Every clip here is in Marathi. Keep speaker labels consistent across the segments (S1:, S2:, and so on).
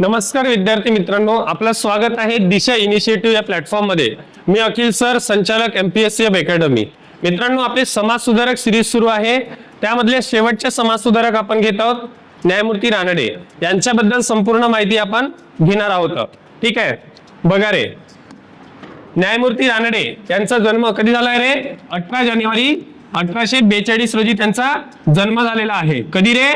S1: नमस्कार विद्यार्थी मित्रांनो आपलं स्वागत आहे दिशा इनिशिएटिव्ह या प्लॅटफॉर्ममध्ये. मी अखिल सर संचालक एमपीएससी एफ अकॅडमी मित्रांनो आपले समाजसुधारक सिरीज सुरू आहे. त्यामधले शेवटचे समाजसुधारक आपण घेत आहोत न्यायमूर्ती रानडे. यांच्याबद्दल संपूर्ण माहिती आपण घेणार आहोत. ठीक आहे? बघा रे. न्यायमूर्ती रानडे यांचा जन्म कधी झाला आहे रे? अठरा जानेवारी अठराशे बेचाळीस रोजी त्यांचा जन्म झालेला आहे. कधी रे?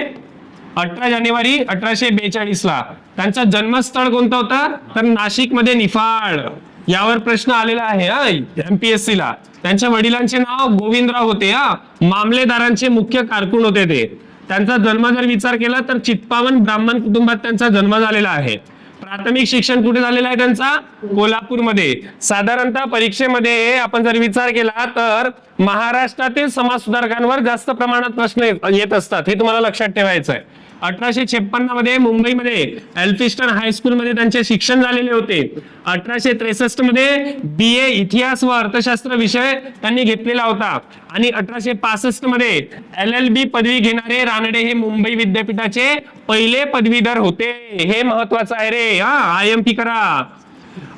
S1: अठरा जानेवारी अठराशे बेचाळीस ला त्यांचं जन्मस्थळ कोणतं होतं? तर नाशिकमध्ये निफाड. यावर प्रश्न आलेला आहे एमपीएससी ला. त्यांच्या वडिलांचे नाव गोविंदराव होते हा. मामलेदारांचे मुख्य कारकून होते ते. त्यांचा जन्म जर विचार केला तर चित्पावन ब्राह्मण कुटुंबात त्यांचा जन्म झालेला आहे. प्राथमिक शिक्षण कुठे झालेलं आहे त्यांचा? कोल्हापूरमध्ये. साधारणतः परीक्षेमध्ये आपण जर विचार केला तर महाराष्ट्रातील समाज सुधारकांवर जास्त प्रमाणात प्रश्न येत असतात. हे तुम्हाला लक्षात ठेवायचं आहे अठराशे छप्पन्नमध्ये मुंबईमध्ये एल्फिस्टन हायस्कूल मध्ये त्यांचे शिक्षण झालेले होते. अठराशे त्रेसष्टमध्ये बी ए इतिहास व अर्थशास्त्र विषय त्यांनी घेतलेला होता. आणि अठराशे पासष्टमध्ये एल एल बी पदवी घेणारे रानडे हे मुंबई विद्यापीठाचे पहिले पदवीधर होते. हे महत्वाचं आहे रे. हा आय एम पी करा.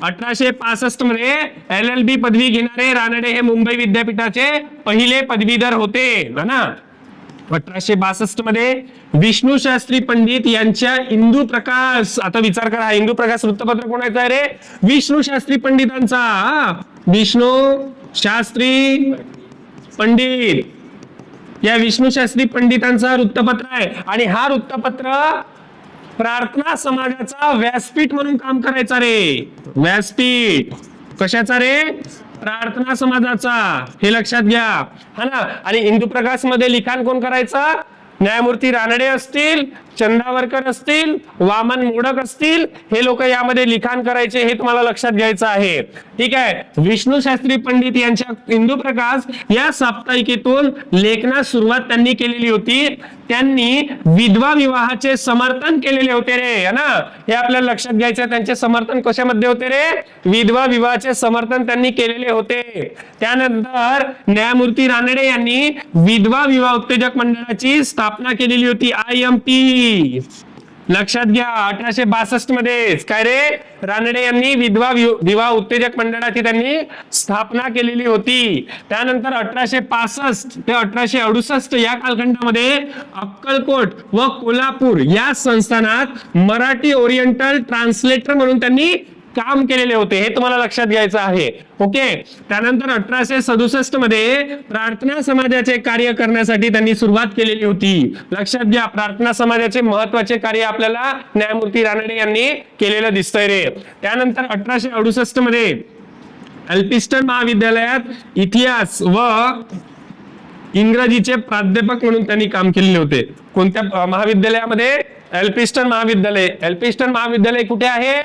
S1: अठराशे पासष्टमध्ये एल एल बी पदवी घेणारे रानडे हे मुंबई विद्यापीठाचे पहिले पदवीधर होते. ना? अठराशे बासष्टमध्ये विष्णू शास्त्री पंडित यांच्या इंदू प्रकाश आता विचार करा हिंदू इंदू प्रकाश वृत्तपत्र कोणाचा आहे रे? विष्णू शास्त्री पंडितांचा. विष्णू शास्त्री पंडित. या विष्णू शास्त्री पंडितांचा वृत्तपत्र आहे. आणि हा वृत्तपत्र प्रार्थना समाजाचा व्यासपीठ म्हणून काम करायचा रे. व्यासपीठ. कशाचा रे? प्रार्थना समाजाचा हे लक्षात घ्या. हा ना? आणि इंदू प्रकाशमध्ये लिखाण कोण करायचं? न्यायमूर्ती रानडे असतील चंदावरकर असतील वामन मोडक असतील हे लोक यामध्ये लिखाण करायचे हे तुम्हाला लक्षात घ्यायचं आहे. ठीक आहे? विष्णू शास्त्री पंडित यांच्या इंदू प्रकाश या साप्ताहिकेतून लेखनास सुरुवात त्यांनी केलेली होती. त्यांनी विधवा विवाहाचे समर्थन केलेले होते रे है ना? हे आपल्याला लक्षात घ्यायचं त्यांचे समर्थन कशामध्ये होते रे? विधवा विवाहाचे समर्थन त्यांनी केलेले होते. त्यानंतर न्यायमूर्ती रानडे यांनी विधवा विवाह उत्तेजक मंडळाची स्थापना केलेली होती आय एम लक्षात घ्या अठराशे बासष्टमध्ये काय रे? रानडे यांनी विधवा वि- विवाह उत्तेजक मंडळाची त्यांनी स्थापना केलेली होती. त्यानंतर अठराशे पासष्ट ते अठराशे अडुसष्ट या कालखंडामध्ये अक्कलकोट व कोल्हापूर या संस्थानात मराठी ओरिएंटल ट्रान्सलेटर म्हणून त्यांनी काम केलेले होते हे तुम्हाला लक्षात घ्यायचं आहे. ओके त्यानंतर अठराशे सदुसष्टमध्ये प्रार्थना समाजाचे कार्य करण्यासाठी त्यांनी सुरुवात केलेली होती. लक्षात घ्या प्रार्थना समाजाचे महत्त्वाचे कार्य आपल्याला न्यायमूर्ती रानडे यांनी केलेलं दिसतंय रे. त्यानंतर अठराशे अडुसष्टमध्ये अल्पिस्टन महाविद्यालयात इतिहास व इंग्रजीचे प्राध्यापक म्हणून त्यांनी काम केलेले होते. कोणत्या महाविद्यालयामध्ये? एल्पिस्टन महाविद्यालय. एल्पिस्टन महाविद्यालय कुठे आहे?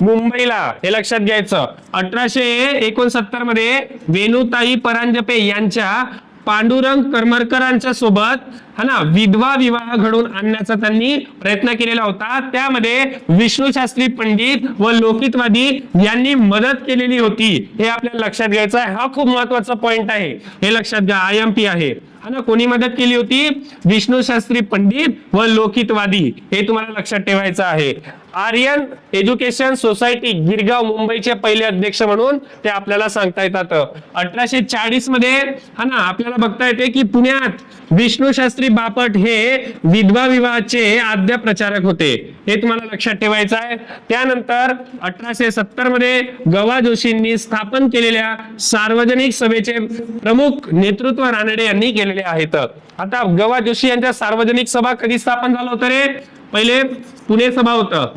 S1: मुंबईला. हे लक्षात घ्यायचं. अठराशे एकोणसत्तरमध्ये वेणुताई परांजपे यांच्या पांडुरंग करमरकरांच्या सोबत हा ना विधवा विवाह घडवून आणण्याचा त्यांनी प्रयत्न केलेला होता. त्यामध्ये विष्णू शास्त्री पंडित व लोकितवादी यांनी मदत केलेली होती. हे आपल्याला लक्षात घ्यायचं आहे. हा खूप महत्त्वाचा पॉइंट आहे. हे लक्षात घ्या. आय एम पी आहे. हा ना कोणी मदत केली होती? विष्णू शास्त्री पंडित व लोकितवादी हे तुम्हाला लक्षात ठेवायचं आहे. आर्यन एज्युकेशन सोसायटी गिरगाव मुंबईचे पहिले अध्यक्ष म्हणून ते आपल्याला सांगता येतात. अठराशे चाळीसमध्ये हा ना आपल्याला बघता येते की पुण्यात विष्णू शास्त्री बापट हे विधवा विवाहाचे आद्य प्रचारक होते. हे तुम्हाला लक्षात ठेवायचं आहे. त्यानंतर अठराशे सत्तरमध्ये गवा जोशींनी स्थापन केलेल्या सार्वजनिक सभेचे प्रमुख नेतृत्व रानडे यांनी केलेले आहेत. आता गवा जोशी यांच्या सार्वजनिक सभा कधी स्थापन झालं होतं रे? पहिले पुणे सभा होतं.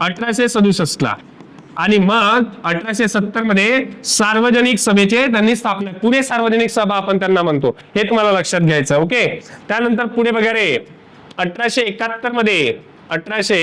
S1: अठराशे सदुसष्ट ला आणि मग अठराशे सत्तरमध्ये सार्वजनिक सभेचे त्यांनी स्थापना पुणे सार्वजनिक सभा आपण त्यांना म्हणतो. हे तुम्हाला लक्षात घ्यायचं ओके? त्यानंतर पुढे बघा रे अठराशे एकाहत्तरमध्ये अठराशे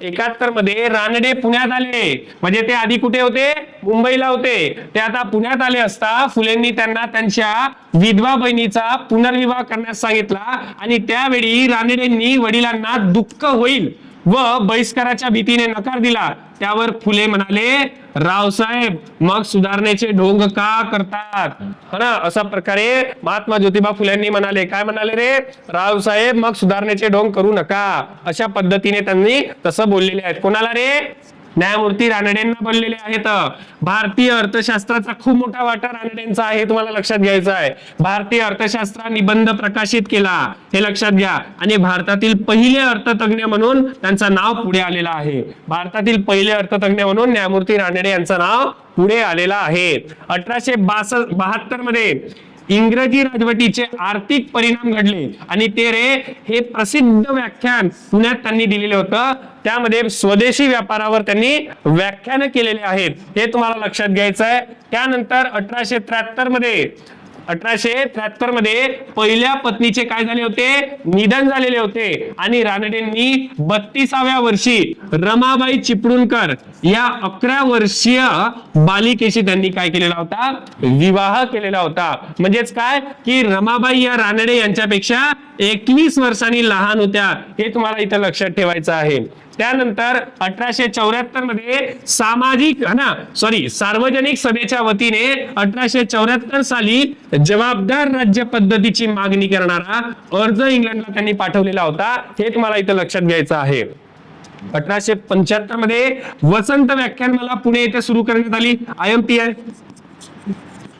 S1: एकाहत्तरमध्ये रानडे पुण्यात आले. म्हणजे ते आधी कुठे होते? मुंबईला होते. ते आता पुण्यात आले असता फुलेंनी त्यांना त्यांच्या विधवा बहिणीचा पुनर्विवाह करण्यास सांगितला आणि त्यावेळी रानडेंनी वडिलांना दुःख होईल. व बहिष्काराच्या भीतीने नकार दिला. त्यावर फुले म्हणाले रावसाहेब मग सुधारणेचे ढोंग का करतात? ना अशा प्रकारे महात्मा ज्योतिबा फुलेंनी म्हणाले. काय म्हणाले रे? रावसाहेब मग सुधारणेचे ढोंग करू नका. अशा पद्धतीने त्यांनी तसं बोललेले आहेत. कोणाला रे? न्यायमूर्ती रानडेंना बोललेले आहेत. भारतीय अर्थशास्त्राचा खूप मोठा वाटा रानडेंचा आहे तुम्हाला लक्षात घ्यायचं आहे. भारतीय अर्थशास्त्र निबंध प्रकाशित केला हे लक्षात घ्या. आणि भारतातील पहिले अर्थतज्ञ म्हणून त्यांचं नाव पुढे आलेलं आहे. भारतातील पहिले अर्थतज्ञ म्हणून न्यायमूर्ती रानडे यांचं नाव पुढे आलेलं आहे. अठराशे बासष्ट बहात्तरमध्ये इंग्रजी राजवटीचे आर्थिक परिणाम घडले. आणि ते रे हे प्रसिद्ध व्याख्यान पुण्यात त्यांनी दिलेले होतं. त्यामध्ये स्वदेशी व्यापारावर त्यांनी व्याख्यान केलेले आहेत. हे तुम्हाला लक्षात घ्यायचं आहे. त्यानंतर अठराशे त्र्याहत्तरमध्ये अठराशे त्र्याहत्तरमध्ये पहिल्या पत्नीचे काय झाले होते? निधन झालेले होते. आणि रानडेंनी बत्तीसाव्या वर्षी रमाबाई चिपळूणकर या अकरा वर्षीय बालिकेशी त्यांनी काय केलेला होता? विवाह केलेला होता. म्हणजेच काय? की रमाबाई या रानडे यांच्यापेक्षा एकवीस वर्षांनी लहान होत्या. हे तुम्हाला इथं लक्षात ठेवायचं आहे. त्यानंतर अठराशे चौऱ्याहत्तरमध्ये सामाजिक ना सॉरी सार्वजनिक सभेच्या वतीने अठराशे चौऱ्याहत्तर साली जबाबदार राज्य पद्धतीची मागणी करणारा अर्ज इंग्लंडला त्यांनी पाठवलेला होता. हे तुम्हाला इथं लक्षात घ्यायचं आहे. अठराशे पंच्याहत्तरमध्ये वसंत व्याख्यानमाला पुणे येथे सुरू करण्यात आली. आय एम पी आय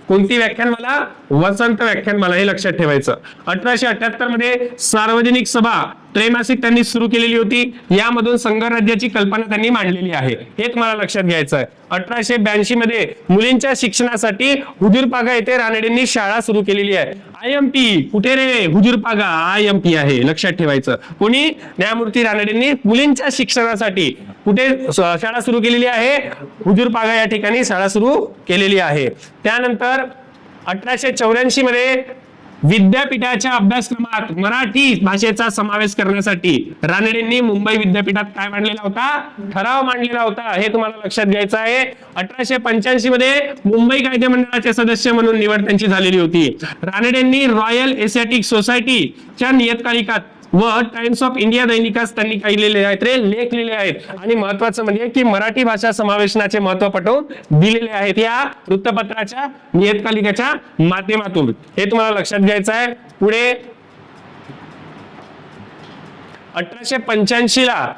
S1: कोणती व्याख्यानमाला? वसंत व्याख्यानमाला हे लक्षात ठेवायचं. अठराशे अठ्याहत्तरमध्ये सार्वजनिक सभा त्रैमासिक त्यांनी सुरू केलेली होती. यामधून संघराज्याची कल्पना त्यांनी मांडलेली आहे. हे तुम्हाला लक्षात घ्यायचं आहे. अठराशे ब्याऐंशी मध्ये मुलींच्या शिक्षणासाठी हुजूरपागा येथे रानडेंनी शाळा सुरू केलेली आहे. आय एम पी कुठे रे? हुजूरपागा आय एम पी आहे. लक्षात ठेवायचं. कोणी? न्यायमूर्ती रानडेंनी मुलींच्या शिक्षणासाठी कुठे शाळा सुरू केलेली आहे? हुजूरपागा या ठिकाणी शाळा सुरू केलेली आहे. त्यानंतर अठराशे चौऱ्याऐंशी मध्ये विद्यापीठाच्या अभ्यासक्रमात मराठी भाषेचा समावेश करण्यासाठी रानडेंनी मुंबई विद्यापीठात काय मांडलेला होता? ठराव मांडलेला होता. हे तुम्हाला लक्षात घ्यायचं आहे. अठराशे पंच्याऐंशी मध्ये मुंबई कायदे मंडळाचे सदस्य म्हणून निवड त्यांची झालेली होती. रानडेंनी रॉयल एसियाटिक सोसायटीच्या नियतकालिकात व टाइम्स ऑफ इंडिया दैनिकास त्यांनी काही लिहिले आहेत रे लेख लिहिले आहेत. आणि महत्वाचं म्हणजे की मराठी भाषा समावेशनाचे महत्त्व पटवून दिलेले आहेत या वृत्तपत्राच्या नियतकालिकाच्या माध्यमातून. हे तुम्हाला लक्षात घ्यायचं आहे. पुढे अठराशे पंच्याऐंशी ला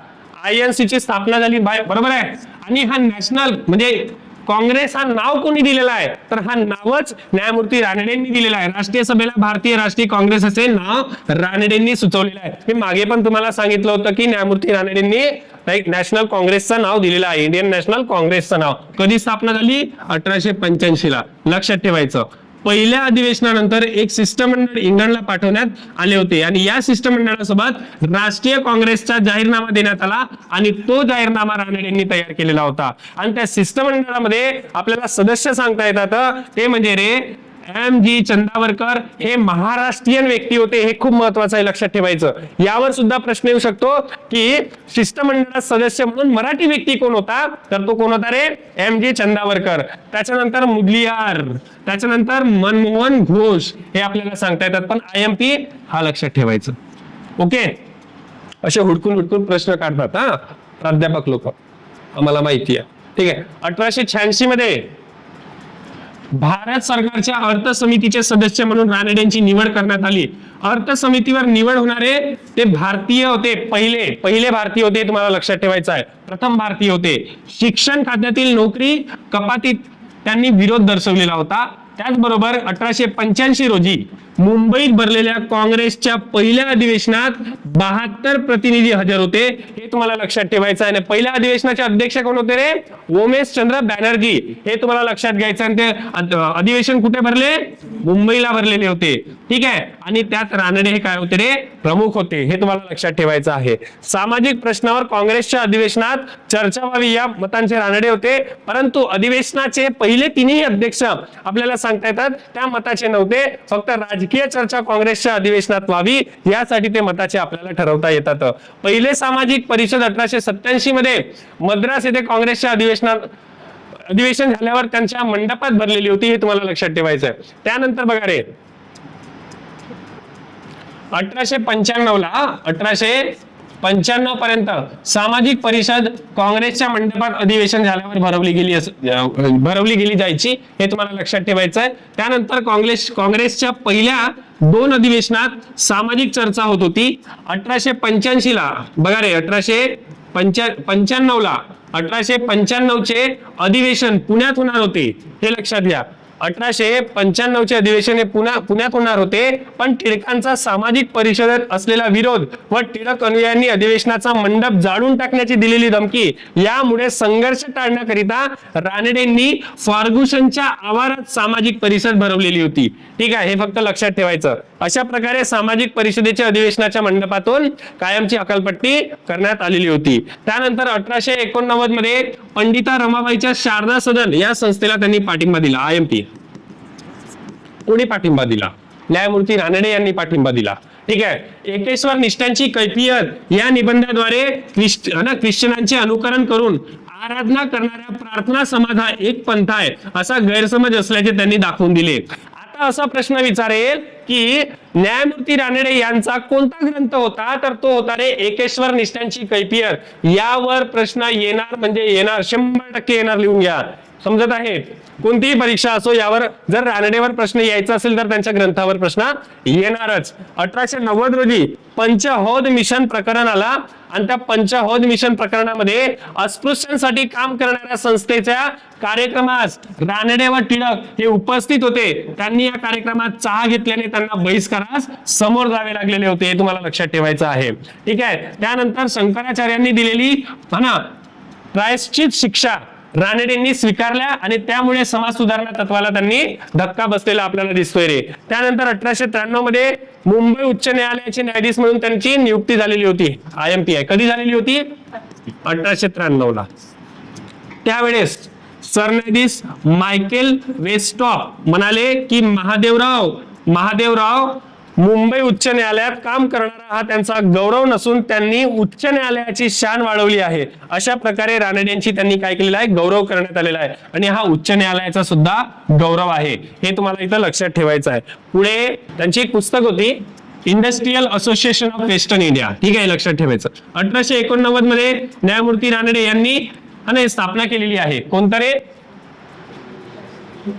S1: आय एन ची स्थापना झाली बाय- बरोबर आहे? आणि हा नॅशनल म्हणजे काँग्रेस हा नाव कोणी दिलेला आहे? तर हा नावच न्यायमूर्ती रानडेंनी दिलेला आहे. राष्ट्रीय सभेला भारतीय राष्ट्रीय काँग्रेस असे नाव रानडेंनी सुचवलेलं आहे. मी मागे पण तुम्हाला सांगितलं होतं की न्यायमूर्ती रानडेंनी नॅशनल काँग्रेसचं नाव दिलेलं आहे. इंडियन नॅशनल काँग्रेसचं नाव. कधी स्थापना झाली? अठराशे पंच्याऐंशी ला लक्षात ठेवायचं. पहिल्या अधिवेशनानंतर एक शिष्टमंडळ इंग्लंडला पाठवण्यात आले होते. आणि या शिष्टमंडळासोबत राष्ट्रीय काँग्रेसचा जाहीरनामा देण्यात आला आणि तो जाहीरनामा रानडेंनी तयार केलेला होता. आणि त्या शिष्टमंडळामध्ये आपल्याला सदस्य सांगता येतात ते म्हणजे रे एम जी चंदावरकर हे महाराष्ट्रीयन व्यक्ती होते हे खूप महत्वाचं आहे लक्षात ठेवायचं. यावर सुद्धा प्रश्न येऊ शकतो की शिष्टमंडळात सदस्य म्हणून मराठी व्यक्ती कोण होता? तर तो कोण होता रे? M G Chandavarkar. त्याच्यानंतर मुदलियार. त्याच्यानंतर मनमोहन घोष हे आपल्याला सांगता येतात पण आय एम पी हा लक्षात ठेवायचं. ओके? असे हुडकून हुडकून प्रश्न काढतात हा. प्राध्यापक लोक. आम्हाला माहिती आहे. ठीक आहे. अठराशे शहाऐंशी मध्ये भारत सरकारच्या अर्थ समितीचे सदस्य म्हणून रानडेंची निवड करण्यात आली. अर्थ समितीवर निवड होणारे ते भारतीय होते पहिले. पहिले भारतीय होते तुम्हाला लक्षात ठेवायचं आहे. प्रथम भारतीय होते. शिक्षण खात्यातील नोकरी कपातीत त्यांनी विरोध दर्शवलेला होता. त्याचबरोबर अठराशे पंच्याऐंशी रोजी मुंबईत भरलेल्या काँग्रेसच्या पहिल्या अधिवेशनात बहात्तर प्रतिनिधी हजर होते. हे तुम्हाला लक्षात ठेवायचं आहे. आणि पहिल्या अधिवेशनाचे अध्यक्ष कोण होते रे? ओमेश चंद्र बॅनर्जी. हे तुम्हाला लक्षात घ्यायचं आणि ते अधिवेशन कुठे भरले? मुंबईला भरलेले होते. ठीक आहे? आणि त्यात रानडे हे काय होते रे? प्रमुख होते. हे तुम्हाला लक्षात ठेवायचं आहे. सामाजिक प्रश्नावर काँग्रेसच्या अधिवेशनात चर्चा व्हावी या मतांचे रानडे होते. परंतु अधिवेशनाचे पहिले तिन्ही अध्यक्ष आपल्याला सांगता येतात. त्या मताचे नव्हते. फक्त राजकीय चर्चा काँग्रेसच्या अधिवेशनात व्हावी. यासाठी ते मताचे आपल्याला ठरवता येतात. पहिले सामाजिक परिषद अठराशे सत्याऐंशी मध्ये मद्रास येथे काँग्रेसच्या अधिवेशनात अधिवेशन झाल्यावर त्यांच्या मंडपात भरलेली होती हे तुम्हाला लक्षात ठेवायचं आहे त्यानंतर बघा रे. अठराशे पंच्याण्णव ला अठराशे पंच्याण्णव पर्यंत सामाजिक परिषद काँग्रेसच्या मंडपात अधिवेशन झाल्यावर भरवली गेली भरवली गेली जायची हे तुम्हाला लक्षात ठेवायचं आहे त्यानंतर काँग्रेस काँग्रेसच्या पहिल्या दोन अधिवेशनात सामाजिक चर्चा होत होती. अठराशे पंच्याऐंशी ला बघा रे अठराशे पंच्या पंच्याण्णव ला अठराशे पंच्याण्णव चे अधिवेशन पुण्यात होणार होते हे लक्षात घ्या. अठराशे पंच्याण्णव चे अधिवेशन हे पुन्हा पुण्यात होणार होते. पण टिळकांचा सामाजिक परिषदेत असलेला विरोध व टिळक अनुयायांनी अधिवेशनाचा मंडप जाळून टाकण्याची दिलेली धमकी यामुळे संघर्ष टाळण्याकरिता रानडेंनी फॉर्ग्युसनच्या आवारात सामाजिक परिषद भरवलेली होती. ठीक आहे हे फक्त लक्षात ठेवायचं. अशा प्रकारे सामाजिक परिषदेच्या अधिवेशनाच्या मंडपातून कायमची अकलपट्टी करण्यात आलेली होती. त्यानंतर अठराशे एकोणनव्वदमध्ये पंडिता रमाबाईच्या शारदा सदन या संस्थेला त्यांनी पाठिंबा दिला आय एम पी कोणी पाठिंबा दिला? न्यायमूर्ती रानडे यांनी पाठिंबा दिला. ठीक आहे? एकेश्वर निष्ठांची कैफियत या निबंधाद्वारे ख्रिश्चनांचे अनुकरण करून आराधना करणाऱ्या प्रार्थना समाज हा एक पंथ आहे असा गैरसमज असल्याचे त्यांनी दाखवून दिले. आता असा प्रश्न विचारेल की न्यायमूर्ती रानडे यांचा कोणता ग्रंथ होता? तर तो होता रे एकेश्वर निष्ठांची कैफियत. यावर प्रश्न येणार म्हणजे येणार. शंभर टक्के येणार लिहून घ्या. समजत आहे कोणतीही परीक्षा असो यावर जर रानडेवर प्रश्न यायचा असेल तर त्यांच्या ग्रंथावर प्रश्न येणारच. अठराशे नव्वद रोजी पंचहौद मिशन प्रकरण आला. आणि त्या पंचहौद मिशन प्रकरणामध्ये अस्पृश्यांसाठी काम करणाऱ्या संस्थेच्या कार्यक्रमास रानडे व टिळक हे उपस्थित होते. त्यांनी या कार्यक्रमात चहा घेतल्याने त्यांना बहिष्कारास समोर जावे लागलेले होते हे तुम्हाला लक्षात ठेवायचं आहे. ठीक आहे? त्यानंतर शंकराचार्यांनी दिलेली हा ना प्रायश्चित शिक्षा रानडेंनी स्वीकारल्या आणि त्यामुळे समाज सुधारणा तत्वाला त्यांनी धक्का बसलेला आपल्याला दिसतोय रे. त्यानंतर अठराशे त्र्याण्णवमध्ये मुंबई उच्च न्यायालयाचे न्यायाधीश म्हणून त्यांची नियुक्ती झालेली होती. आय एम पी आय कधी झालेली होती? अठराशे त्र्याण्णव ला. त्यावेळेस सरन्यायाधीश मायकेल वेस्टॉप म्हणाले की महादेवराव महादेवराव मुंबई उच्च न्यायालयात काम करणारा हा त्यांचा गौरव नसून त्यांनी उच्च न्यायालयाची शान वाढवली आहे. अशा प्रकारे रानडेंची त्यांनी काय केलेलं आहे? गौरव करण्यात आलेला आहे. आणि हा उच्च न्यायालयाचा सुद्धा गौरव आहे. हे तुम्हाला इथं लक्षात ठेवायचं आहे. पुढे त्यांची एक पुस्तक होती industrial association of western India. ठीक आहे लक्षात ठेवायचं. अठराशे एकोणनव्वदमध्ये न्यायमूर्ती रानडे यांनी स्थापना केलेली आहे. कोणता रे?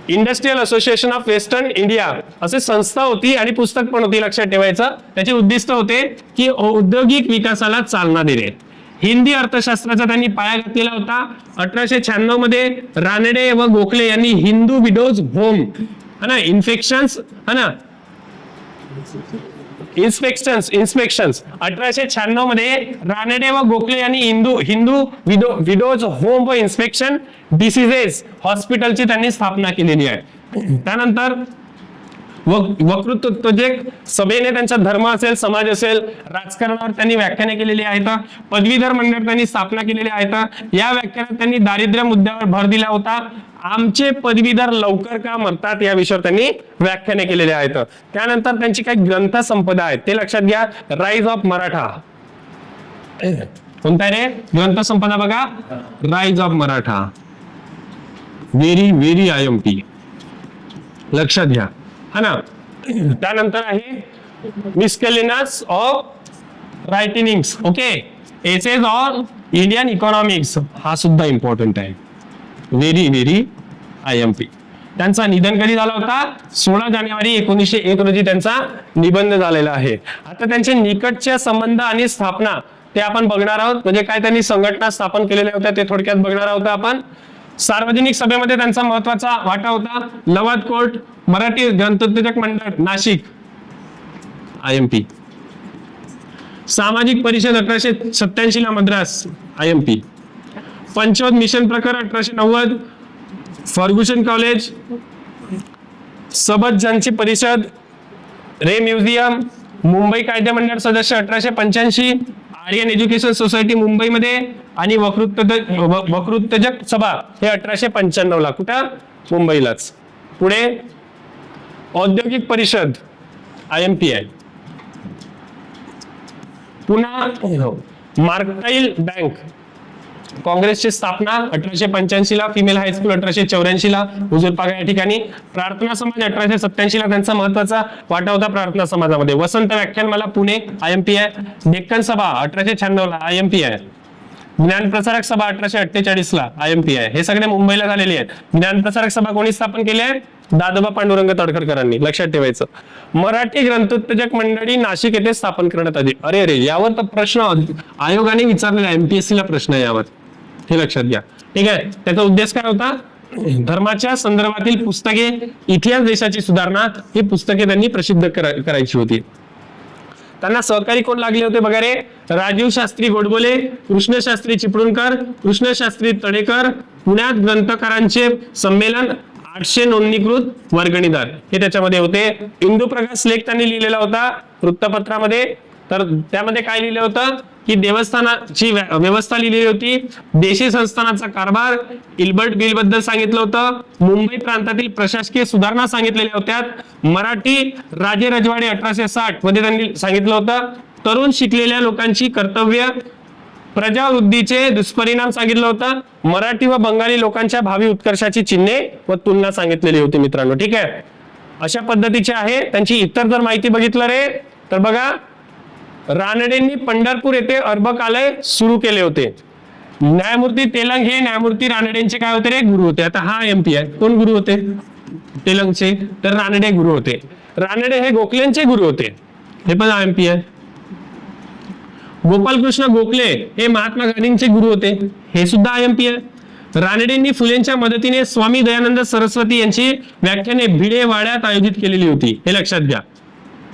S1: Industrial association of western India असे संस्था होती आणि पुस्तक पण होती लक्षात ठेवायचं. त्याचे उद्दिष्ट होते की औद्योगिक विकासाला चालना देणे हिंदी अर्थशास्त्राचा त्यांनी पाया घातलेला होता. अठराशे शहाण्णवमध्ये रानडे व गोखले यांनी हिंदू विडोज होम हा ना इन्फेक्शन्स हा ना इन्स्पेक्शन्स इन्स्पेक्शन्स. अठराशे शहाण्णवमध्ये रानडे व गोखले यांनी Hindu Hindu widow widows home व इन्स्पेक्शन डिसिजेस हॉस्पिटलची त्यांनी स्थापना केलेली आहे. त्यानंतर व- जे सभेने त्यांचा धर्म असेल समाज असेल राजकारणावर त्यांनी व्याख्याने केलेली आहेत पदवीधर मंडळ त्यांनी स्थापना केलेली आहेत. या व्याख्यानात त्यांनी दारिद्र्य मुद्द्यावर भर दिला होता. आमचे पदवीधर लवकर का मरतात या विषयावर त्यांनी व्याख्याने केलेले आहेत. त्यानंतर त्यांची काही ग्रंथ संपदा आहेत. ते लक्षात घ्या. राईज ऑफ मराठा कोणता आहे रे? ग्रंथ संपदा बघा. Rise of Maratha very very I M P लक्षात घ्या. हा ना. त्यानंतर आहे miscellaneous of writings okay essays on Indian economics हा सुद्धा इम्पॉर्टंट आहे. Very very I M P त्यांचा निधन कधी झाला होता? सोळा जानेवारी एकोणीसशे एक रोजी त्यांचा निबंध झालेला आहे. आता त्यांचे निकटचे संबंध आणि स्थापना ते आपण बघणार आहोत. म्हणजे काय त्यांनी संघटना स्थापन केलेल्या होत्या ते थोडक्यात बघणार आहोत आपण. सार्वजनिक सभेमध्ये त्यांचा महत्त्वाचा वाटा होता. लवाद कोर्ट मराठी ग्रंथोत्तेजक मंडळ नाशिक. आय एम पी सामाजिक परिषद अठराशे सत्याऐंशी ला मद्रास. आय एम पी पंचवत मिशन प्रकार अठराशे नव्वद. फर्ग्युशन कॉलेज. सबतजांची परिषद. रे म्युझियम. मुंबई कायदे मंडळ सदस्य अठराशे पंच्याऐंशी. आर्यन एज्युकेशन सोसायटी मुंबईमध्ये आणि वक्तृत्व वक्तृत्वजक सभा हे अठराशे पंच्याण्णव ला. कुठं? मुंबईलाच. पुढे औद्योगिक परिषद आय एम पी आय पुन्हा हो, मार्कटाईल बँक. काँग्रेसची स्थापना अठराशे पंच्याऐंशी ला फिमेल हायस्कूल अठराशे चौऱ्याऐंशी ला हुजूरपागा या ठिकाणी प्रार्थना समाज अठराशे सत्याऐंशी ला त्यांचा महत्त्वाचा वाटा होता प्रार्थना समाजामध्ये. Vasant Vyakhyanmala Pune I M P I Deccan Sabha अठराशे शहाण्णव ला आय एम पी आय ज्ञान प्रसारक सभा अठराशे अठ्ठेचाळीस ला आय एम पी आय हे सगळे मुंबईला झालेले आहेत. ज्ञान प्रसारक सभा कोणी स्थापन केली आहे? दादोबा पांडुरंग तडखरकरांनी लक्षात ठेवायचं. मराठी ग्रंथोत्तेजक मंडळी नाशिक येथे स्थापन करण्यात आली. अरे अरे यावर तर प्रश्न आयोगाने विचारलेला एमपीएससी ला प्रश्न यावर. हे लक्षात घ्या. ठीक आहे? त्याचा उद्देश काय होता? धर्माच्या संदर्भातील पुस्तके इतिहास देशाची सुधारणा ही पुस्तके त्यांनी प्रसिद्ध करायची होती. त्यांना सहकारी कोण लागले होते बघा रे? राजीव शास्त्री गोडबोले कृष्णशास्त्री चिपळूणकर कृष्णशास्त्री तळेकर पुण्यात ग्रंथकारांचे संमेलन आठशे नोंदणीकृत वर्गणीदार. हे त्याच्यामध्ये होते. इंदू प्रकाश लेख त्यांनी लिहिलेला होता वृत्तपत्रामध्ये. तर त्यामध्ये काय लिहिलं होतं? की देवस्थानाची व्यवस्था लिहिलेली होती. देशी संस्थानाचा कारभार इल्बर्ट बिलबद्दल सांगितलं होतं. मुंबई प्रांतातील प्रशासकीय सुधारणा सांगितलेल्या होत्या. मराठी राजे रजवाडे अठराशे साठमध्ये त्यांनी सांगितलं होतं. तरुण शिकलेल्या लोकांची कर्तव्य प्रजावृद्धीचे दुष्परिणाम सांगितलं होतं. मराठी व बंगाली लोकांच्या भावी उत्कर्षाची चिन्हे व तुलना सांगितलेली होती मित्रांनो. ठीक आहे? अशा पद्धतीचे आहे. त्यांची इतर जर माहिती बघितलं रे तर बघा रानडेंनी पंढरपूर येथे अर्भकालय सुरू केले होते. न्यायमूर्ती तेलंग हे न्यायमूर्ती रानडेंचे काय होते रे? गुरु होते. आता हा एमपी आहे. कोण गुरु होते? तेलंगचे. तर रानडे गुरु होते. रानडे हे गोखलेंचे गुरु होते. हे पण एमपी आहे. गोपालकृष्ण गोखले हे महात्मा गांधींचे गुरु होते. हे सुद्धा आय एम पी आहे. रानडेंनी फुलेंच्या मदतीने स्वामी दयानंद सरस्वती यांची व्याख्याने भिडे वाड्यात आयोजित केलेली होती. हे लक्षात घ्या.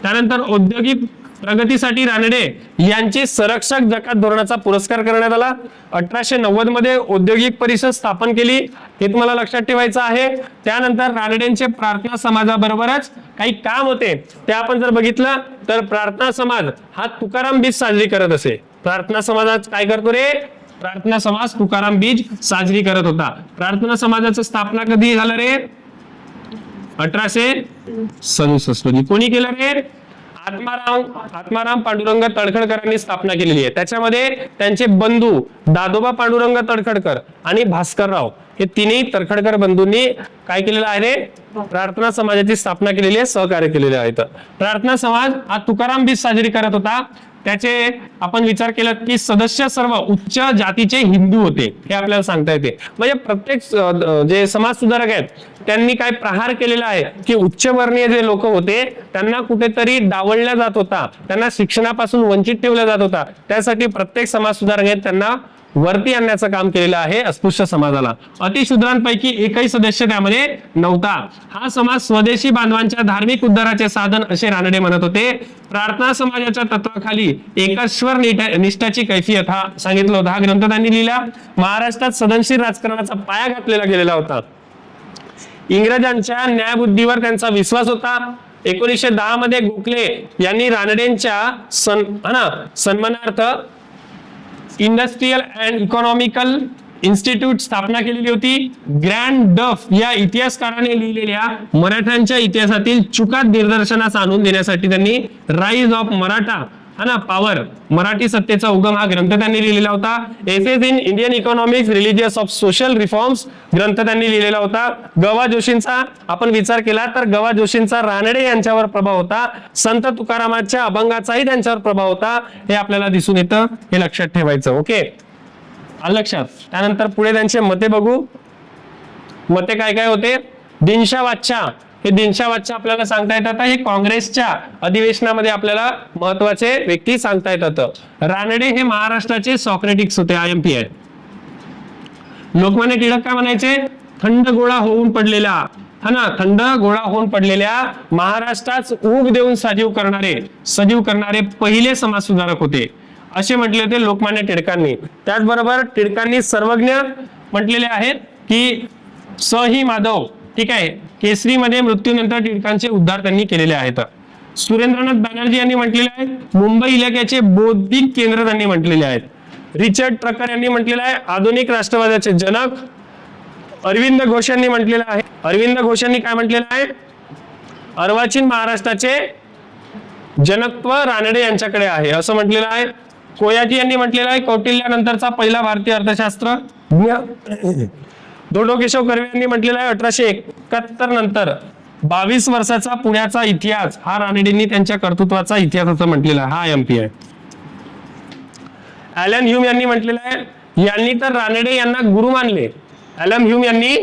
S1: त्यानंतर औद्योगिक प्रगतीसाठी रानडे यांचे संरक्षक जकात धोरणाचा पुरस्कार करण्यात आला. अठराशे नव्वदमध्ये औद्योगिक परिषद स्थापन केली. हे तुम्हाला लक्षात ठेवायचं आहे. त्यानंतर रानडेंचे प्रार्थना समाजाबरोबरच काही काम होते. ते आपण जर बघितलं तर प्रार्थना समाज हा तुकाराम बीज साजरी करत असे. प्रार्थना समाजात काय करतो रे? प्रार्थना समाज तुकाराम बीज साजरी करत होता. प्रार्थना समाजाचं स्थापना कधी झालं रे? अठराशे सदुसष्ट कोणी केलं रे? आत्माराम आत्माराम पांडुरंग तडखडकरांनी स्थापना केलेली आहे. त्याच्यामध्ये त्यांचे बंधू दादोबा पांडुरंग तडखडकर आणि भास्करराव हे तिन्ही तडखडकर बंधूंनी काय केलेलं आहे रे? प्रार्थना समाजाची स्थापना केलेली आहे सहकार्य केलेले आहेत प्रार्थना समाज हा तुकाराम बीज साजरी करत होता. त्याचे आपण विचार केला की सदस्य सर्व उच्च जातीचे हिंदू होते हे आपल्याला सांगता येते. म्हणजे प्रत्येक जे समाज सुधारक आहेत त्यांनी काय प्रहार केलेला आहे की उच्चवर्णीय जे लोक होते त्यांना कुठेतरी डावलल्या जात होता त्यांना शिक्षणापासून वंचित ठेवला जात होता त्यासाठी प्रत्येक समाज सुधारक आहेत त्यांना वरती आणण्याचं काम केलेलं आहे अस्पृश्य समाजाला. अतिशूद्रांपैकी एकही सदस्य त्यामध्ये नव्हता. हा समाज स्वदेशी बांधवांच्या धार्मिक उद्धाराचे साधन असे रानडे म्हणत होते. प्रार्थना समाजाच्या तत्वाखाली एकाश्वर निष्ठाची कैफियत हा सांगितलं होता. हा ग्रंथ त्यांनी लिहिला. महाराष्ट्रात सदनशीर राजकारणाचा पाया घातलेला गेलेला होता. इंग्रजांच्या न्यायबुद्धीवर त्यांचा विश्वास होता. एकोणीसशे दहा मध्ये गोखले यांनी रानडेंच्या सन ना सन्मानार्थ इंडस्ट्रियल अँड इकॉनॉमिकल इन्स्टिट्यूट स्थापना केलेली होती. ग्रँड डफ या इतिहासकाराने लिहिलेल्या मराठ्यांच्या इतिहासातील चुकात निदर्शनास आणून देण्यासाठी त्यांनी राईज ऑफ मराठा हा ना पॉवर मराठी सत्तेचा उगम हा ग्रंथ त्यांनी लिहिलेला होता. Essays in Indian economics religious of social reforms ग्रंथ त्यांनी लिहिलेला होता. गवा जोशींचा आपण विचार केला तर गवा जोशींचा रानडे यांच्यावर प्रभाव होता. संत तुकारामाच्या अभंगाचाही त्यांच्यावर प्रभाव होता. हे आपल्याला दिसून येतं. हे लक्षात ठेवायचं ओके लक्षात? त्यानंतर पुढे त्यांचे मते बघू. मते काय काय होते? दिनशा वाच्छा हे दिनशावादच्या आपल्याला सांगता येतात हे काँग्रेसच्या अधिवेशनामध्ये आपल्याला महत्त्वाचे व्यक्ती सांगता येतात. रानडे हे महाराष्ट्राचे सॉक्रेटिक्स होते I M P I Lokmanya Tilak काय म्हणायचे? थंड गोळा होऊन पडलेल्या हा ना थंड गोळा होऊन पडलेल्या महाराष्ट्रात ऊब देऊन सजीव करणारे सजीव करणारे पहिले समाज सुधारक होते. असे म्हटले होते लोकमान्य टिळकांनी. त्याचबरोबर टिळकांनी सर्वज्ञ म्हटलेले आहेत की स ही माधव ठीक आहे? केसरीमध्ये मृत्यूनंतर टिळकांचे उद्धार त्यांनी केलेले आहेत. सुरेंद्रनाथ बॅनर्जी यांनी म्हटलेले आहे मुंबई इलाक्याचे बौद्धिक केंद्र त्यांनी म्हटलेले आहेत. रिचर्ड ट्रकर यांनी म्हटलेलं आहे आधुनिक राष्ट्रवादाचे जनक अरविंद घोष यांनी म्हटलेलं आहे. अरविंद घोष यांनी काय म्हटलेलं आहे? अर्वाचीन महाराष्ट्राचे जनकत्व रानडे यांच्याकडे आहे. असं म्हटलेलं आहे. कोयाजी यांनी म्हटलेलं आहे कौटिल्यानंतरचा पहिला भारतीय अर्थशास्त्र. दोडो केशव कर्वे यांनी म्हटलेलं आहे अठराशे एकाहत्तर नंतर बावीस वर्षाचा पुण्याचा इतिहास हा रानडेंनी त्यांच्या कर्तृत्वाचा इतिहास असं म्हटलेला हा एम पी आहे. ॲलन ह्यूम यांनी म्हटलेलं आहे यांनी तर रानडे यांना गुरु मानले. ॲलन ह्यूम यांनी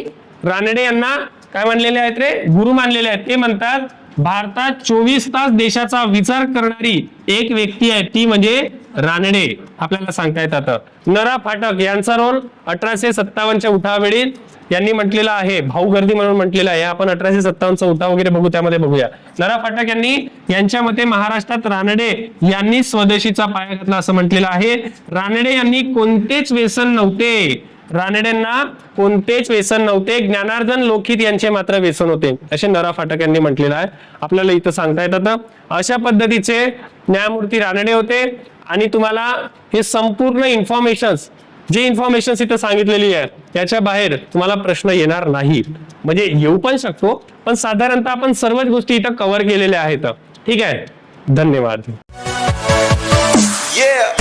S1: रानडे यांना काय मानलेले आहेत रे? गुरु मानलेले आहेत. ते म्हणतात भारतात चोवीस तास देशाचा विचार करणारी एक व्यक्ती आहे ती म्हणजे रानडे आपल्याला सांगता येतात. नरा फाटक यांचा रोल अठराशे सत्तावन्नच्या उठावेळी यांनी म्हटलेला आहे. भाऊ गर्दी म्हणून म्हटलेला आहे. आपण अठराशे सत्तावन्नचा उठाव वगैरे बघू त्यामध्ये बघूया. नरा फाटक यांनी यांच्या मते महाराष्ट्रात रानडे यांनी स्वदेशीचा पाया घातला असं म्हटलेलं आहे. रानडे यांनी कोणतेच व्यसन नव्हते. रानडेंना कोणतेच व्यसन नव्हते. ज्ञानार्जन लोखित यांचे मात्र व्यसन होते. असे नरा फाटक यांनी म्हटलेलं आहे. आपल्याला इथं सांगता येतात. अशा पद्धतीचे न्यायमूर्ती रानडे होते. आणि तुम्हाला हे संपूर्ण इन्फॉर्मेशन्स जे इन्फॉर्मेशन इथं सांगितलेली आहे त्याच्या बाहेर तुम्हाला प्रश्न येणार नाही. म्हणजे येऊ पण शकतो पण साधारणतः आपण सर्वच गोष्टी इथं कव्हर केलेल्या आहेत. ठीक आहे? धन्यवाद.
S2: Yeah.